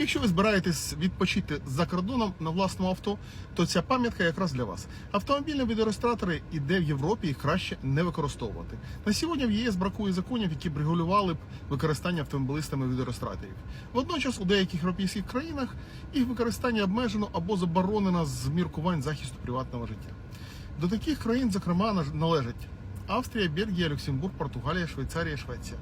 Якщо ви збираєтесь відпочити за кордоном на власному авто, то ця пам'ятка якраз для вас. Автомобільні відеореєстратори іде в Європі їх краще не використовувати. На сьогодні в ЄС бракує законів, які б регулювали б використання автомобілістами відеореєстраторів. Водночас у деяких європейських країнах їх використання обмежено або заборонено з міркувань захисту приватного життя. До таких країн, зокрема, належать Австрія, Бельгія, Люксембург, Португалія, Швейцарія, Швеція.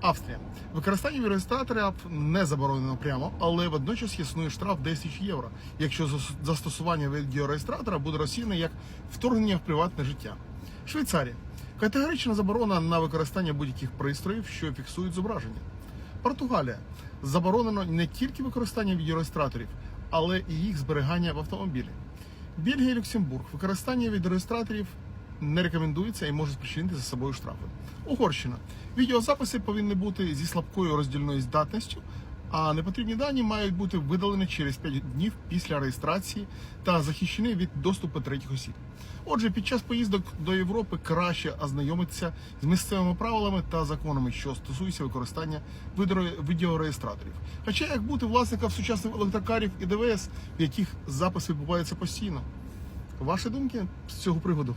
Австрія. Використання відеореєстраторів не заборонено прямо, але водночас існує штраф 10 тисяч євро, якщо зас- застосування відеореєстратора буде розцінене як вторгнення в приватне життя. Швейцарія. Категорична заборона на використання будь-яких пристроїв, що фіксують зображення. Португалія. Заборонено не тільки використання відеореєстраторів, але і їх зберігання в автомобілі. Бельгія і Люксембург. Використання відеореєстраторів не рекомендується і може спричинити за собою штрафи. Угорщина. Відеозаписи повинні бути зі слабкою роздільною здатністю, а непотрібні дані мають бути видалені через 5 днів після реєстрації та захищені від доступу третіх осіб. Отже, під час поїздок до Європи краще ознайомитися з місцевими правилами та законами, що стосуються використання відеореєстраторів. Хоча як бути власником сучасних електрокарів і ДВС, в яких запис відбувається постійно. Ваші думки з цього приводу.